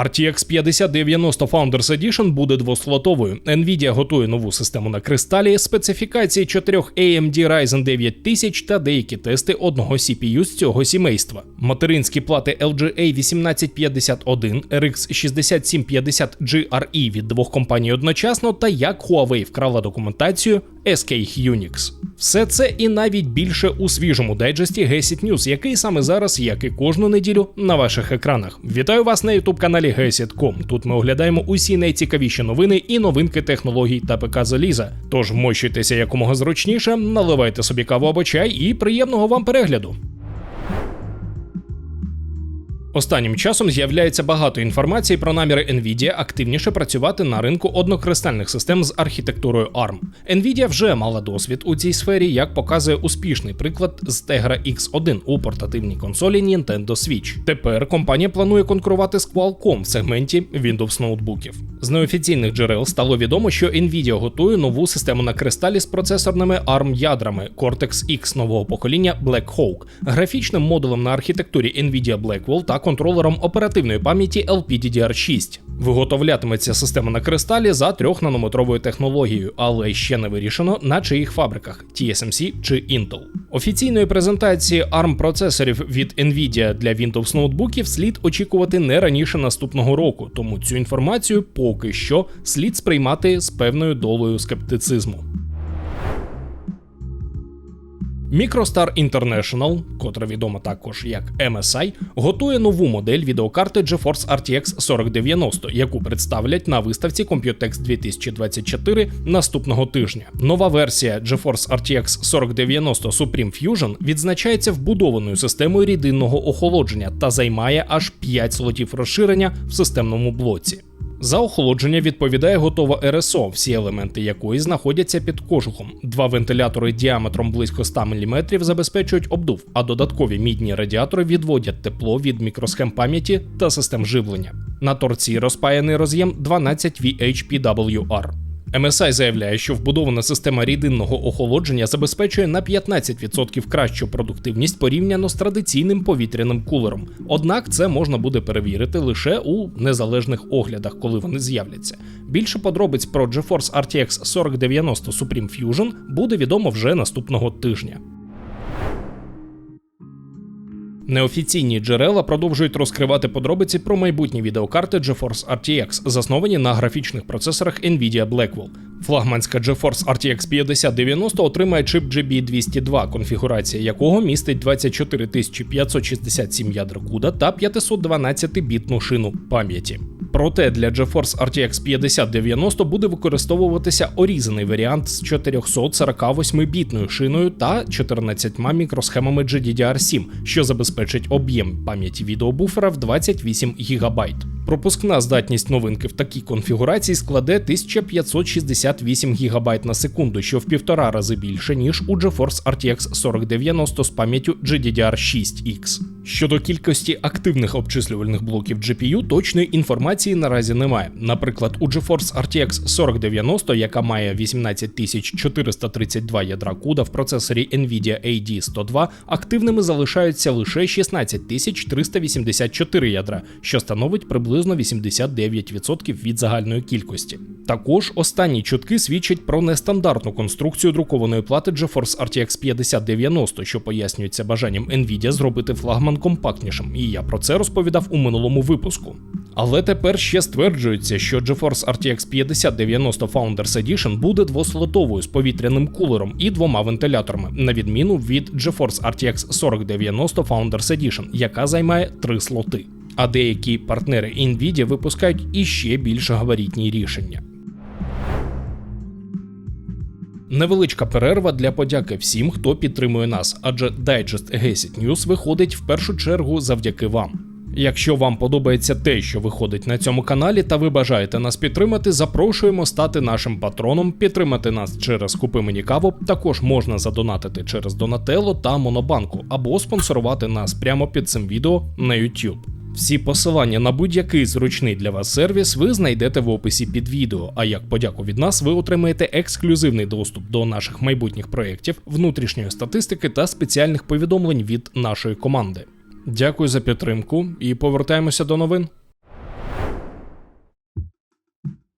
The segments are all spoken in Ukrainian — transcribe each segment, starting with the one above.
RTX 5090 Founders Edition буде двослотовою. Nvidia готує нову систему на кристалі, специфікації 4 AMD Ryzen 9000 та деякі тести одного CPU з цього сімейства. Материнські плати LGA 1851, RX 6750 GRE від двох компаній одночасно та як Huawei вкрала документацію SK Unix. Все це і навіть більше у свіжому дайджесті Gesit News, який саме зараз, як і кожну неділю, на ваших екранах. Вітаю вас на youtube каналі Gesit.com. Тут ми оглядаємо усі найцікавіші новини і новинки технологій та ПК заліза. Тож мощуйтеся якомога зручніше, наливайте собі каву або чай і приємного вам перегляду. Останнім часом з'являється багато інформації про наміри Nvidia активніше працювати на ринку однокристальних систем з архітектурою ARM. Nvidia вже мала досвід у цій сфері, як показує успішний приклад з Tegra X1 у портативній консолі Nintendo Switch. Тепер компанія планує конкурувати з Qualcomm в сегменті Windows ноутбуків. З неофіційних джерел стало відомо, що Nvidia готує нову систему на кристалі з процесорними ARM ядрами Cortex X нового покоління Black Hawk, графічним модулем на архітектурі Nvidia Blackwell та контролером оперативної пам'яті LPDDR6. Виготовлятиметься система на кристалі за 3-нанометровою технологією, але ще не вирішено на чиїх фабриках TSMC чи Intel. Офіційної презентації ARM процесорів від Nvidia для Windows ноутбуків слід очікувати не раніше наступного року, тому цю інформацію поки що слід сприймати з певною долею скептицизму. Microstar International, котра відома також як MSI, готує нову модель відеокарти GeForce RTX 4090, яку представлять на виставці Computex 2024 наступного тижня. Нова версія GeForce RTX 4090 Supreme Fusion відзначається вбудованою системою рідинного охолодження та займає аж 5 слотів розширення в системному блоці. За охолодження відповідає готова РСО, всі елементи якої знаходяться під кожухом. Два вентилятори діаметром близько 100 мм забезпечують обдув, а додаткові мідні радіатори відводять тепло від мікросхем пам'яті та систем живлення. На торці розпаяний роз'єм 12 VHPWR. MSI заявляє, що вбудована система рідинного охолодження забезпечує на 15% кращу продуктивність порівняно з традиційним повітряним кулером. Однак це можна буде перевірити лише у незалежних оглядах, коли вони з'являться. Більше подробиць про GeForce RTX 4090 Supreme Fusion буде відомо вже наступного тижня. Неофіційні джерела продовжують розкривати подробиці про майбутні відеокарти GeForce RTX, засновані на графічних процесорах Nvidia Blackwell. Флагманська GeForce RTX 5090 отримає чип GB202, конфігурація якого містить 24567 ядер CUDA та 512-бітну шину пам'яті. Проте для GeForce RTX 5090 буде використовуватися орізаний варіант з 448-бітною шиною та 14 мікросхемами GDDR7, що забезпечить об'єм пам'яті відеобуфера в 28 ГБ. Пропускна здатність новинки в такій конфігурації складе 1568 ГБ на секунду, що в півтора рази більше, ніж у GeForce RTX 4090 з пам'яттю GDDR6X. Щодо кількості активних обчислювальних блоків GPU, точної інформації наразі немає. Наприклад, у GeForce RTX 4090, яка має 18432 ядра CUDA в процесорі Nvidia AD102, активними залишаються лише 16384 ядра, що становить приблизно 89% від загальної кількості. Також останні чутки свідчать про нестандартну конструкцію друкованої плати GeForce RTX 5090, що пояснюється бажанням Nvidia зробити флагман компактнішим, і я про це розповідав у минулому випуску. Але тепер ще стверджується, що GeForce RTX 5090 Founders Edition буде двослотовою з повітряним кулером і двома вентиляторами, на відміну від GeForce RTX 4090 Founders Edition, яка займає три слоти. А деякі партнери Nvidia випускають іще більш габаритні рішення. Невеличка перерва для подяки всім, хто підтримує нас, адже дайджест Gesit News виходить в першу чергу завдяки вам. Якщо вам подобається те, що виходить на цьому каналі, та ви бажаєте нас підтримати, запрошуємо стати нашим патроном, підтримати нас через Купи мені каву. Також можна задонатити через Донателло та Монобанку або спонсорувати нас прямо під цим відео на YouTube. Всі посилання на будь-який зручний для вас сервіс ви знайдете в описі під відео. А як подяку від нас, ви отримаєте ексклюзивний доступ до наших майбутніх проєктів, внутрішньої статистики та спеціальних повідомлень від нашої команди. Дякую за підтримку і повертаємося до новин.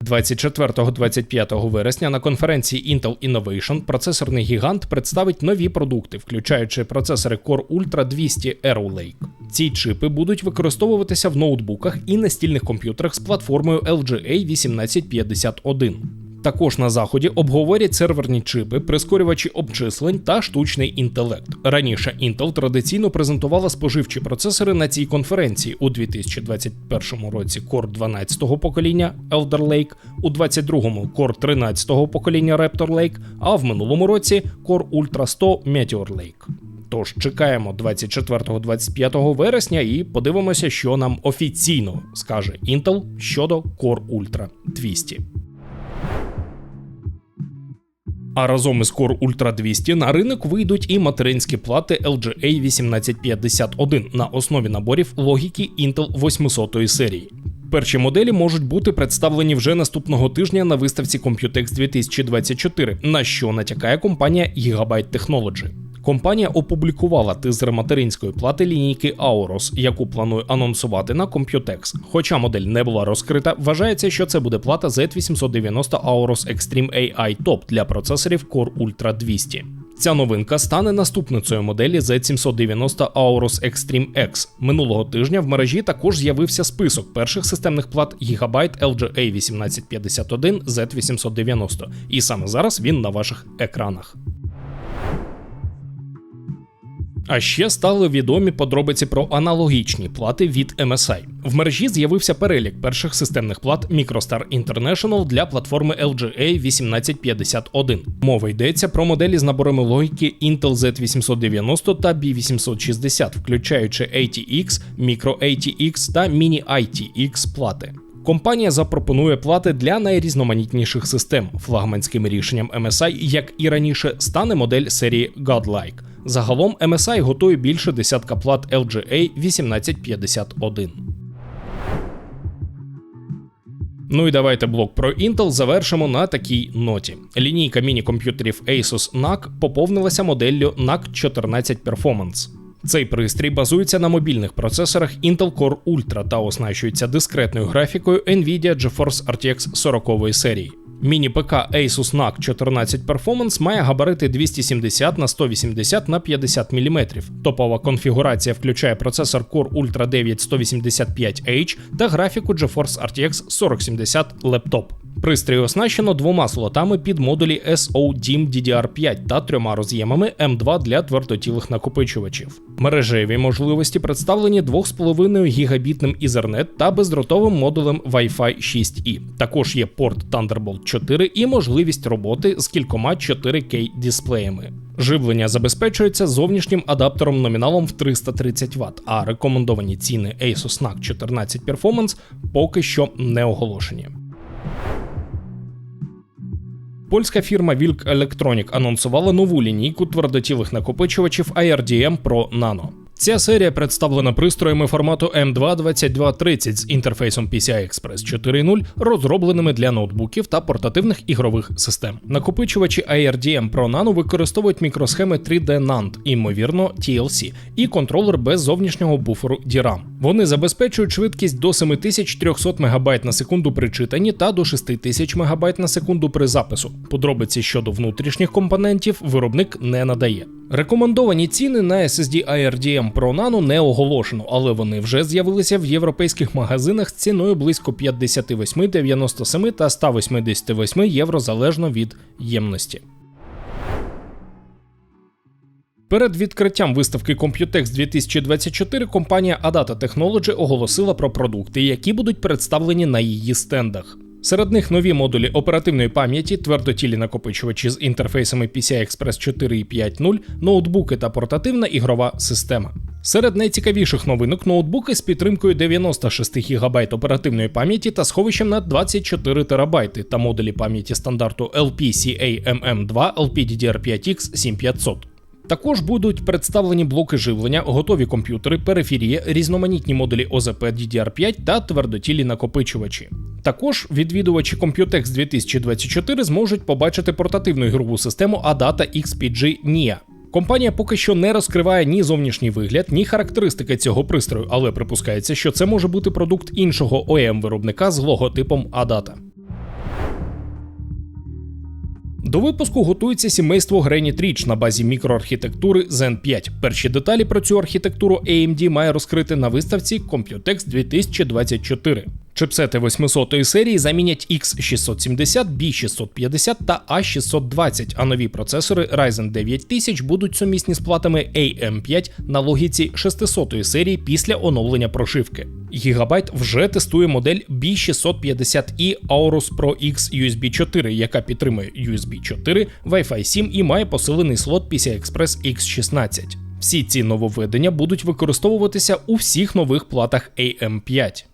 24-25 вересня на конференції Intel Innovation процесорний гігант представить нові продукти, включаючи процесори Core Ultra 200 Arrow Lake. Ці чипи будуть використовуватися в ноутбуках і настільних комп'ютерах з платформою LGA 1851. Також на заході обговорять серверні чипи, прискорювачі обчислень та штучний інтелект. Раніше Intel традиційно презентувала споживчі процесори на цій конференції у 2021 році Core 12-го покоління Elder Lake, у 22-му Core 13-го покоління Raptor Lake, а в минулому році Core Ultra 100 Meteor Lake. Тож чекаємо 24-25 вересня і подивимося, що нам офіційно скаже Intel щодо Core Ultra 200. А разом із Core Ultra 200 на ринок вийдуть і материнські плати LGA 1851 на основі наборів логіки Intel 800 серії. Перші моделі можуть бути представлені вже наступного тижня на виставці Computex 2024, на що натякає компанія Gigabyte Technology. Компанія опублікувала тизер материнської плати лінійки Aorus, яку планує анонсувати на Computex. Хоча модель не була розкрита, вважається, що це буде плата Z890 Aorus Extreme AI Top для процесорів Core Ultra 200. Ця новинка стане наступницею моделі Z790 Aorus Extreme X. Минулого тижня в мережі також з'явився список перших системних плат Gigabyte LGA 1851 Z890, і саме зараз він на ваших екранах. А ще стали відомі подробиці про аналогічні плати від MSI. В мережі з'явився перелік перших системних плат Microstar International для платформи LGA 1851. Мова йдеться про моделі з наборами логіки Intel Z890 та B860, включаючи ATX, Micro ATX та Mini ITX плати. Компанія запропонує плати для найрізноманітніших систем. Флагманським рішенням MSI, як і раніше, стане модель серії Godlike. Загалом MSI готує більше десятка плат LGA 1851. Ну і давайте блок про Intel завершимо на такій ноті. Лінійка міні-комп'ютерів Asus NUC поповнилася моделлю NUC 14 Performance. Цей пристрій базується на мобільних процесорах Intel Core Ultra та оснащується дискретною графікою Nvidia GeForce RTX 40 серії. Міні-ПК Asus NAC 14 Performance має габарити 270 на 180 на 50 мм. Топова конфігурація включає процесор Core Ultra 9 185H та графіку GeForce RTX 4070 Laptop. Пристрій оснащено двома слотами під модулі SODIMM DDR5 та трьома роз'ємами M2 для твердотілих накопичувачів. Мережеві можливості представлені 2,5 гігабітним Ethernet та бездротовим модулем Wi-Fi 6E. Також є порт Thunderbolt 4 і можливість роботи з кількома 4K дисплеями. Живлення забезпечується зовнішнім адаптером номіналом в 330 Вт, а рекомендовані ціни Asus NUC 14 Performance поки що не оголошені. Польська фірма Wilk Electronic анонсувала нову лінійку твердотілих накопичувачів ARDM Pro Nano. Ця серія представлена пристроями формату M22230 з інтерфейсом PCI Express 4.0, розробленими для ноутбуків та портативних ігрових систем. Накопичувачі IRDM Pro Nano використовують мікросхеми 3D NAND, ймовірно, TLC, і контролер без зовнішнього буферу DRAM. Вони забезпечують швидкість до 7300 МБ на секунду при читанні та до 6000 МБ на секунду при запису. Подробиці щодо внутрішніх компонентів виробник не надає. Рекомендовані ціни на SSD IRDM Pro Nano не оголошено, але вони вже з'явилися в європейських магазинах з ціною близько 58, 97 та 188 євро залежно від ємності. Перед відкриттям виставки Computex 2024 компанія Adata Technology оголосила про продукти, які будуть представлені на її стендах. Серед них нові модулі оперативної пам'яті, твердотілі накопичувачі з інтерфейсами PCI Express 4.5.0, ноутбуки та портативна ігрова система. Серед найцікавіших новинок ноутбуки з підтримкою 96 ГБ оперативної пам'яті та сховищем на 24 ТБ та модулі пам'яті стандарту LPCA-MM2 LPDDR5X 7500. Також будуть представлені блоки живлення, готові комп'ютери, периферія, різноманітні модулі ОЗП DDR5 та твердотілі накопичувачі. Також відвідувачі Computex 2024 зможуть побачити портативну ігрову систему Adata XPG NIA. Компанія поки що не розкриває ні зовнішній вигляд, ні характеристики цього пристрою, але припускається, що це може бути продукт іншого OEM виробника з логотипом Adata. До випуску готується сімейство Granite Ridge на базі мікроархітектури Zen 5. Перші деталі про цю архітектуру AMD має розкрити на виставці Computex 2024. Чипсети 800 серії замінять X670, B650 та A620, а нові процесори Ryzen 9000 будуть сумісні з платами AM5 на логіці 600 серії після оновлення прошивки. Gigabyte вже тестує модель B650i Aorus Pro X USB 4, яка підтримує USB 4, Wi-Fi 7 і має посилений слот PCI Express X16. Всі ці нововведення будуть використовуватися у всіх нових платах AM5.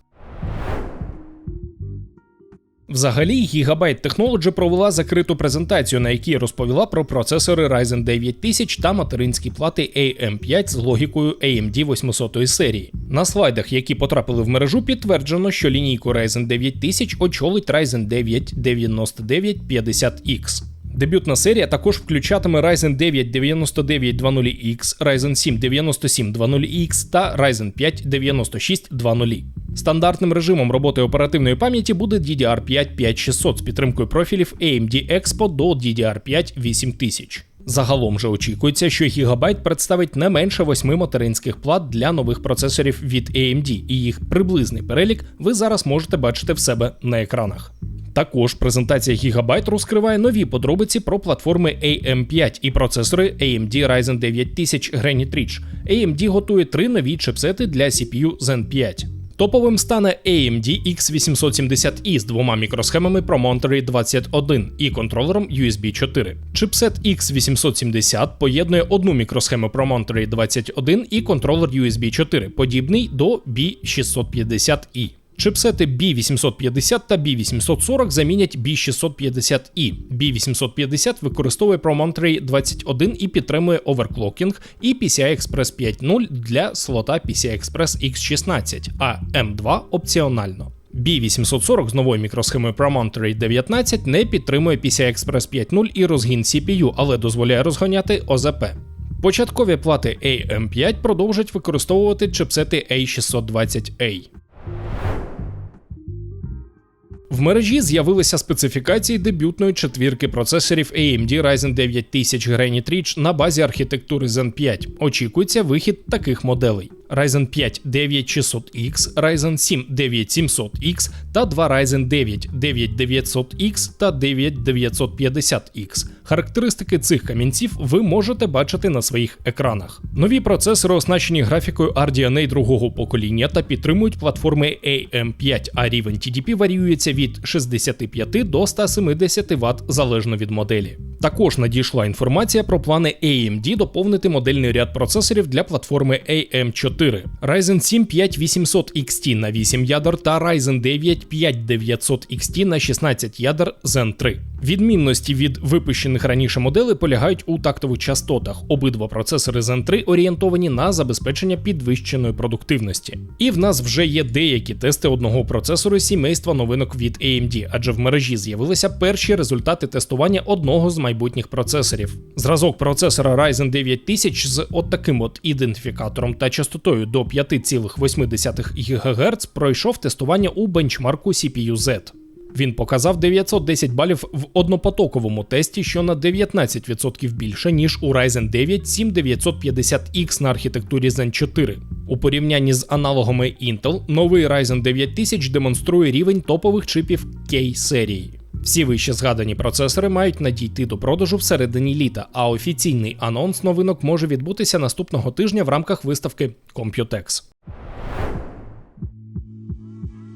Взагалі, Gigabyte Technology провела закриту презентацію, на якій розповіла про процесори Ryzen 9000 та материнські плати AM5 з логікою AMD 800 серії. На слайдах, які потрапили в мережу, підтверджено, що лінійку Ryzen 9000 очолить Ryzen 9 9950X. Дебютна серія також включатиме Ryzen 9 9920X, Ryzen 7 9720X та Ryzen 5 9620. Стандартним режимом роботи оперативної пам'яті буде DDR5 5600 з підтримкою профілів AMD Expo до DDR5 8000. Загалом же очікується, що Gigabyte представить не менше восьми материнських плат для нових процесорів від AMD, і їх приблизний перелік ви зараз можете бачити в себе на екранах. Також презентація Gigabyte розкриває нові подробиці про платформи AM5 і процесори AMD Ryzen 9000 Granite Ridge. AMD готує три нові чипсети для CPU Zen 5. Топовим стане AMD X870i з двома мікросхемами Promontory 21 і контролером USB 4. Чипсет X870 поєднує одну мікросхему Promontory 21 і контролер USB 4, подібний до B650i. Чипсети B850 та B840 замінять B650i. B850 використовує Promontory 21 і підтримує оверклокінг і PCI Express 5.0 для слота PCI Express X16, а M2 опціонально. B840 з новою мікросхемою Promontory 19 не підтримує PCI Express 5.0 і розгін CPU, але дозволяє розганяти ОЗП. Початкові плати AM5 продовжать використовувати чипсети A620A. В мережі з'явилися специфікації дебютної четвірки процесорів AMD Ryzen 9000 Granite Ridge на базі архітектури Zen 5. Очікується вихід таких моделей: Ryzen 5 9600X, Ryzen 7 9700X та два Ryzen 9 9900X та 9950X. Характеристики цих камінців ви можете бачити на своїх екранах. Нові процесори оснащені графікою RDNA другого покоління та підтримують платформи AM5, а рівень TDP варіюється від 65 до 170 Вт залежно від моделі. Також надійшла інформація про плани AMD доповнити модельний ряд процесорів для платформи AM4. Ryzen 7 5800 XT на 8 ядер та Ryzen 9 5900 XT на 16 ядер Zen 3. Відмінності від випущених раніше моделей полягають у тактових частотах. Обидва процесори Zen 3 орієнтовані на забезпечення підвищеної продуктивності. І в нас вже є деякі тести одного процесору сімейства новинок від AMD, адже в мережі з'явилися перші результати тестування одного з майбутніх процесорів. Зразок процесора Ryzen 9000 з от таким от ідентифікатором та частотою до 5,8 ГГц пройшов тестування у бенчмарку CPU-Z. Він показав 910 балів в однопотоковому тесті, що на 19% більше, ніж у Ryzen 9 7950X на архітектурі Zen 4. У порівнянні з аналогами Intel, новий Ryzen 9000 демонструє рівень топових чипів K серії. Всі вище згадані процесори мають надійти до продажу всередині літа, а офіційний анонс новинок може відбутися наступного тижня в рамках виставки Computex.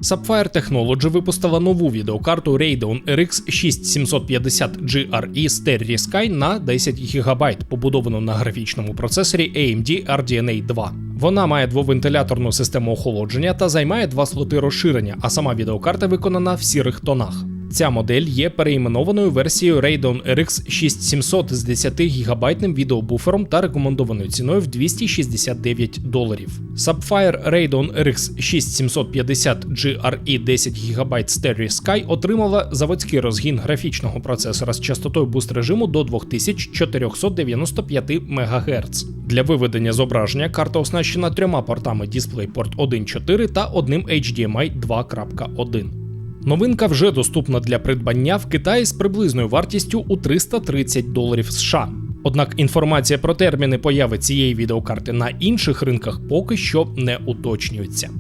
Sapphire Technology випустила нову відеокарту Radeon RX 6750 GRE Stereo Sky на 10 ГБ, побудовану на графічному процесорі AMD RDNA 2. Вона має двовентиляторну систему охолодження та займає два слоти розширення, а сама відеокарта виконана в сірих тонах. Ця модель є переіменованою версією Radeon RX 6700 з 10 гігабайтним відеобуфером та рекомендованою ціною в 269 доларів. Sapphire Radeon RX 6750 GRE 10 ГБ Stereo Sky отримала заводський розгін графічного процесора з частотою буст режиму до 2495 МГц. Для виведення зображення карта оснащена трьома портами DisplayPort 1.4 та одним HDMI 2.1. Новинка вже доступна для придбання в Китаї з приблизною вартістю у 330 доларів США. Однак інформація про терміни появи цієї відеокарти на інших ринках поки що не уточнюється.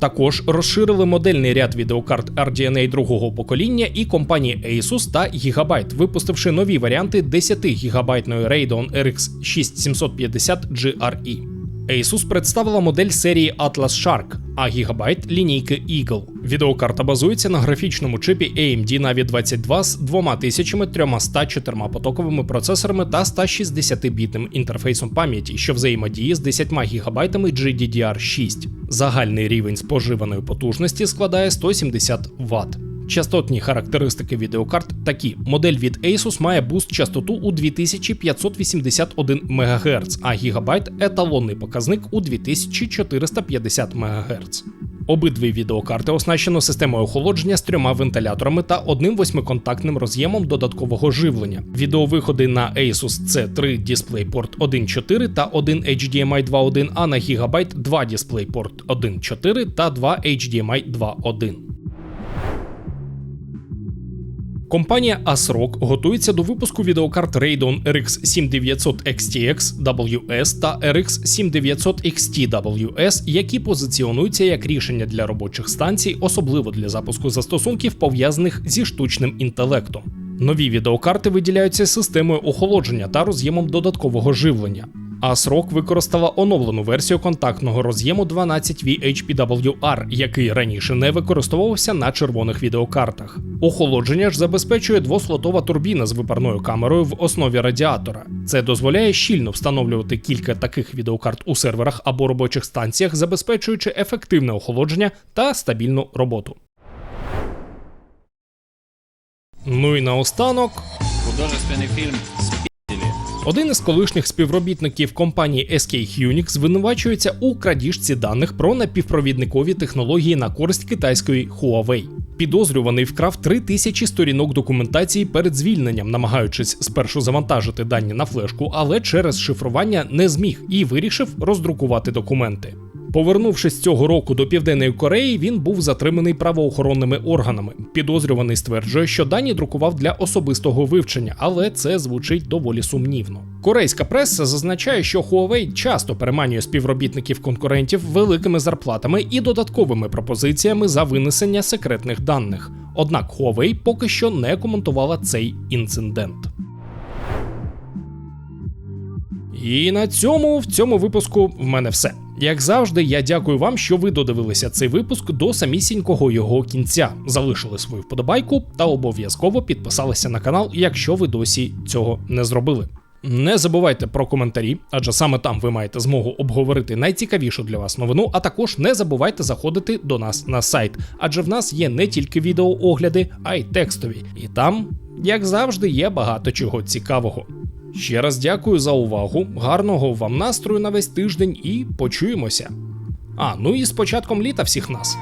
Також розширили модельний ряд відеокарт RDNA другого покоління і компанії Asus та Gigabyte, випустивши нові варіанти 10 гігабайтної Radeon RX 6750 GRE. Asus представила модель серії Atlas Shark, а Gigabyte – лінійки Eagle. Відеокарта базується на графічному чипі AMD Navi 22 з 2304 потоковими процесорами та 160-бітним інтерфейсом пам'яті, що взаємодіє з 10 ГБ GDDR6. Загальний рівень споживаної потужності складає 170 Вт. Частотні характеристики відеокарт такі: модель від Asus має буст частоту у 2581 МГц, а Gigabyte – еталонний показник у 2450 МГц. Обидві відеокарти оснащено системою охолодження з трьома вентиляторами та одним восьмиконтактним роз'ємом додаткового живлення. Відеовиходи на Asus це 3 DisplayPort 1.4 та 1 HDMI 2.1, а на Gigabyte 2 DisplayPort 1.4 та 2 HDMI 2.1. Компанія ASRock готується до випуску відеокарт Radeon RX 7900 XTX WS та RX 7900 XT WS, які позиціонуються як рішення для робочих станцій, особливо для запуску застосунків, пов'язаних зі штучним інтелектом. Нові відеокарти виділяються системою охолодження та роз'ємом додаткового живлення. ASRock використала оновлену версію контактного роз'єму 12V HPWR, який раніше не використовувався на червоних відеокартах. Охолодження ж забезпечує двослотова турбіна з випарною камерою в основі радіатора. Це дозволяє щільно встановлювати кілька таких відеокарт у серверах або робочих станціях, забезпечуючи ефективне охолодження та стабільну роботу. Ну і наостанок. Художественный фильм «Спители». Один із колишніх співробітників компанії SK Hynix звинувачується у крадіжці даних про напівпровідникові технології на користь китайської Huawei. Підозрюваний вкрав 3000 сторінок документації перед звільненням, намагаючись спершу завантажити дані на флешку, але через шифрування не зміг і вирішив роздрукувати документи. Повернувшись цього року до Південної Кореї, він був затриманий правоохоронними органами. Підозрюваний стверджує, що дані друкував для особистого вивчення, але це звучить доволі сумнівно. Корейська преса зазначає, що Huawei часто переманює співробітників конкурентів великими зарплатами і додатковими пропозиціями за винесення секретних даних. Однак Huawei поки що не коментувала цей інцидент. І на цьому в цьому випуску в мене все. Як завжди, я дякую вам, що ви додивилися цей випуск до самісінького його кінця. Залишили свою вподобайку та обов'язково підписалися на канал, якщо ви досі цього не зробили. Не забувайте про коментарі, адже саме там ви маєте змогу обговорити найцікавішу для вас новину. А також не забувайте заходити до нас на сайт, адже в нас є не тільки відеоогляди, а й текстові. І там, як завжди, є багато чого цікавого. Ще раз дякую за увагу, гарного вам настрою на весь тиждень і почуємося. А, ну і з початком літа всіх нас.